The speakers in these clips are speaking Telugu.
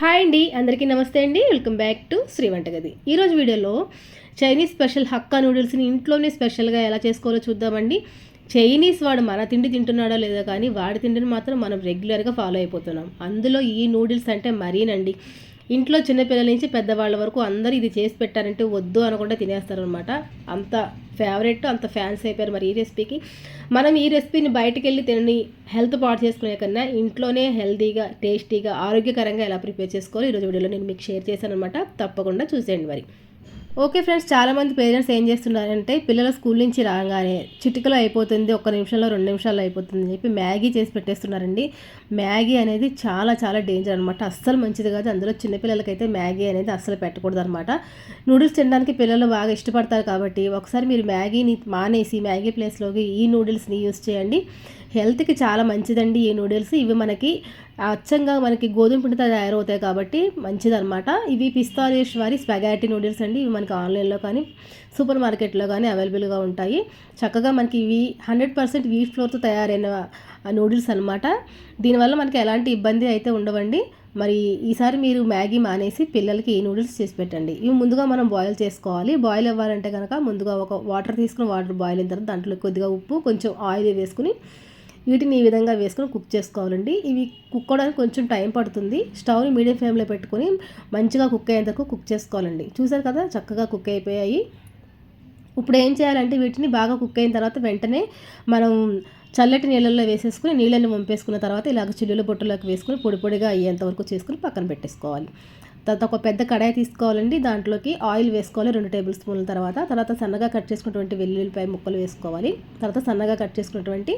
హాయ్ అండి అందరికీ నమస్తే అండి. వెల్కమ్ బ్యాక్ టు శ్రీ వంటగది. ఈరోజు వీడియోలో చైనీస్ స్పెషల్ హక్కా నూడిల్స్ని ఇంట్లోనే స్పెషల్గా ఎలా చేసుకోవాలో చూద్దామండి. చైనీస్ వాడు మన తిండి తింటున్నాడో లేదో కానీ వాడి తిండిని మాత్రం మనం రెగ్యులర్గా ఫాలో అయిపోతున్నాం. అందులో ఈ నూడిల్స్ అంటే మరీనండి. ఇంట్లో చిన్నపిల్లల నుంచి పెద్దవాళ్ళ వరకు అందరూ ఇది చేసి పెట్టారంటే వద్దు అనకుండా తినేస్తారనమాట అంత ఫేవరెట్ అంత ఫ్యాన్స్ అయిపోయారు మరి ఈ రెసిపీకి. మనం ఈ రెసిపీని బయటకు వెళ్ళి తినని హెల్త్ పాటు చేసుకునే కన్నా ఇంట్లోనే హెల్తీగా టేస్టీగా ఆరోగ్యకరంగా ఎలా ప్రిపేర్ చేసుకోవాలి ఈరోజు వీడియోలో నేను మీకు షేర్ చేశాను అనమాట తప్పకుండా చూసేయండి మరి. ఓకే ఫ్రెండ్స్ చాలామంది పేరెంట్స్ ఏం చేస్తున్నారంటే పిల్లల స్కూల్ నుంచి రాగానే చిటికలో అయిపోతుంది ఒక్క నిమిషంలో రెండు నిమిషాల్లో అయిపోతుంది అని చెప్పి మ్యాగీ చేసి పెట్టేస్తున్నారండి. మ్యాగీ అనేది చాలా చాలా డేంజర్ అనమాట అస్సలు మంచిది కాదు. అందులో చిన్నపిల్లలకైతే మ్యాగీ అనేది అస్సలు పెట్టకూడదు అనమాట నూడిల్స్ తినడానికి పిల్లలు బాగా ఇష్టపడతారు కాబట్టి ఒకసారి మీరు మ్యాగీని మానేసి మ్యాగీ ప్లేస్లోకి ఈ నూడిల్స్ని యూస్ చేయండి. హెల్త్కి చాలా మంచిదండి ఈ నూడిల్స్. ఇవి మనకి అచ్చంగా మనకి గోధుమ పిండితో తయారవుతాయి కాబట్టి మంచిదన్నమాట. ఇవి పిస్తాలేశ్వరి స్పెగాటీ నూడిల్స్ అండి. ఇవి మనకి ఆన్లైన్లో కానీ సూపర్ మార్కెట్లో కానీ అవైలబుల్గా ఉంటాయి. చక్కగా మనకి ఇవి హండ్రెడ్ పర్సెంట్ వీట్ ఫ్లోర్తో తయారైన నూడిల్స్ అనమాట దీనివల్ల మనకి ఎలాంటి ఇబ్బంది అయితే ఉండవండి. మరి ఈసారి మీరు మ్యాగీ మానేసి పిల్లలకి ఈ నూడిల్స్ చేసి పెట్టండి. ఇవి ముందుగా మనం బాయిల్ చేసుకోవాలి. బాయిల్ అవ్వాలంటే కనుక ముందుగా ఒక వాటర్ తీసుకుని వాటర్ బాయిల్ అయిన తర్వాత దాంట్లో కొద్దిగా ఉప్పు కొంచెం ఆయిల్ వేసుకుని వీటిని ఈ విధంగా వేసుకొని కుక్ చేసుకోవాలండి. ఇవి కుక్ అవడానికి కొంచెం టైం పడుతుంది. స్టవ్ని మీడియం ఫ్లేమ్లో పెట్టుకొని మంచిగా కుక్ అయ్యేంతకు కుక్ చేసుకోవాలండి. చూసారు కదా చక్కగా కుక్ అయిపోయాయి. ఇప్పుడు ఏం చేయాలంటే వీటిని బాగా కుక్ అయిన తర్వాత వెంటనే మనం చల్లటి నీళ్ళల్లో వేసేసుకుని నీళ్ళని వంపేసుకున్న తర్వాత ఇలాగ చిల్లుల బొట్టులోకి వేసుకుని పొడి పొడిగా అయ్యేంత వరకు చేసుకుని పక్కన పెట్టేసుకోవాలి. తర్వాత ఒక పెద్ద కడాయి తీసుకోవాలండి. దాంట్లోకి ఆయిల్ వేసుకోవాలి రెండు టేబుల్ స్పూన్ల తర్వాత. తర్వాత సన్నగా కట్ చేసుకున్నటువంటి వెల్లుల్లిపాయ ముక్కలు వేసుకోవాలి. తర్వాత సన్నగా కట్ చేసుకున్నటువంటి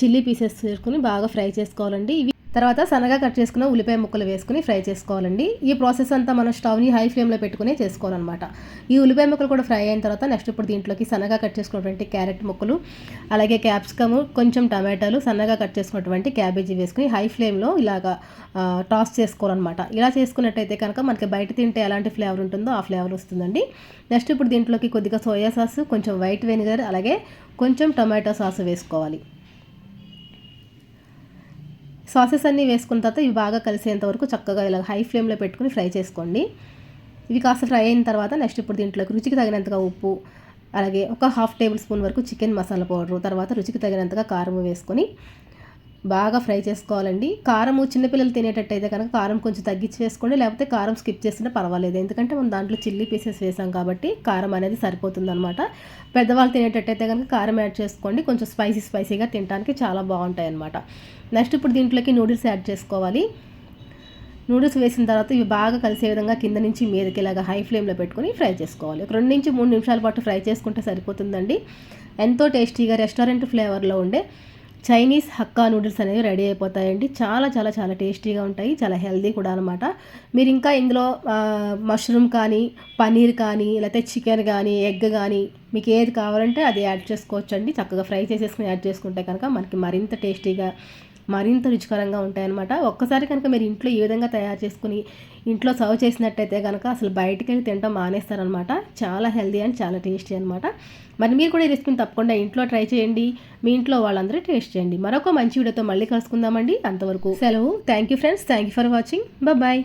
చిల్లీ పీసెస్ వేసుకుని బాగా ఫ్రై చేసుకోవాలండి. ఇవి తర్వాత సన్నగా కట్ చేసుకున్న ఉల్లిపాయ ముక్కలు వేసుకుని ఫ్రై చేసుకోవాలండి. ఈ ప్రాసెస్ అంతా మనం స్టవ్ని హై ఫ్లేమ్లో పెట్టుకుని చేసుకోవాలన్నమాట. ఈ ఉల్లిపాయ ముక్కలు కూడా ఫ్రై అయిన తర్వాత నెక్స్ట్ ఇప్పుడు దీంట్లోకి సన్నగా కట్ చేసుకున్నటువంటి క్యారెట్ ముక్కలు అలాగే క్యాప్సికమ్ కొంచెం టమాటాలు సన్నగా కట్ చేసుకున్నటువంటి క్యాబేజీ వేసుకుని హై ఫ్లేమ్లో ఇలాగా టాస్ చేసుకోవాలన్నమాట. ఇలా చేసుకున్నట్టయితే కనుక మనకి బయట తింటే ఎలాంటి ఫ్లేవర్ ఉంటుందో ఆ ఫ్లేవర్ వస్తుందండి. నెక్స్ట్ ఇప్పుడు దీంట్లోకి కొద్దిగా సోయా సాస్ కొంచెం వైట్ వెనిగర్ అలాగే కొంచెం టమాటో సాస్ వేసుకోవాలి. సాసెస్ అన్నీ వేసుకున్న తర్వాత ఇవి బాగా కలిసేంత వరకు చక్కగా ఇలా హై ఫ్లేమ్లో పెట్టుకుని ఫ్రై చేసుకోండి. ఇవి కాస్త ఫ్రై అయిన తర్వాత నెక్స్ట్ ఇప్పుడు దీంట్లోకి రుచికి తగినంతగా ఉప్పు అలాగే ఒక హాఫ్ టేబుల్ స్పూన్ వరకు చికెన్ మసాలా పౌడర్ తర్వాత రుచికి తగినంతగా కారం వేసుకొని బాగా ఫ్రై చేసుకోవాలండి. కారం చిన్నపిల్లలు తినేటట్టయితే కనుక కారం కొంచెం తగ్గించి వేసుకోండి. లేకపోతే కారం స్కిప్ చేసినా పర్వాలేదు. ఎందుకంటే మనం దాంట్లో చిల్లీ పీసెస్ వేసాం కాబట్టి కారం అనేది సరిపోతుంది అనమాట పెద్దవాళ్ళు తినేటట్టయితే కనుక కారం యాడ్ చేసుకోండి. కొంచెం స్పైసీ స్పైసీగా తినడానికి చాలా బాగుంటాయి అనమాట నెక్స్ట్ ఇప్పుడు దీంట్లోకి నూడిల్స్ యాడ్ చేసుకోవాలి. నూడిల్స్ వేసిన తర్వాత ఇవి బాగా కలిసే విధంగా కింద నుంచి మీదకి ఇలాగ హై ఫ్లేమ్లో పెట్టుకొని ఫ్రై చేసుకోవాలి. ఒక రెండు నుంచి మూడు నిమిషాల పాటు ఫ్రై చేసుకుంటే సరిపోతుందండి. ఎంతో టేస్టీగా రెస్టారెంట్ ఫ్లేవర్లో ఉండే చైనీస్ హక్కా నూడిల్స్ అనేవి రెడీ అయిపోతాయండి. చాలా చాలా చాలా టేస్టీగా ఉంటాయి. చాలా హెల్దీ కూడా అనమాట మీరు ఇంకా ఇందులో మష్రూమ్ కానీ పన్నీర్ కానీ లేకపోతే చికెన్ కానీ ఎగ్ కానీ మీకు ఏది కావాలంటే అది యాడ్ చేసుకోవచ్చండి. చక్కగా ఫ్రై చేసేసుకుని యాడ్ చేసుకుంటే కనుక మనకి మరింత టేస్టీగా మరింత రుచికరంగా ఉంటాయన్నమాట. ఒక్కసారి కనుక మీరు ఇంట్లో ఈ విధంగా తయారు చేసుకుని ఇంట్లో సర్వ్ చేసినట్టయితే కనుక అసలు బయటికి వెళ్ళి తినడం మానేస్తారనమాట చాలా హెల్దీ అండ్ చాలా టేస్టీ అనమాట మరి మీరు కూడా ఈ రెసిపీని తప్పకుండా ఇంట్లో ట్రై చేయండి. మీ ఇంట్లో వాళ్ళందరూ టేస్ట్ చేయండి. మరొక మంచి వీడియోతో మళ్ళీ కలుసుకుందామండి. అంతవరకు సెలవు. Thank you friends. Thank you for watching. Bye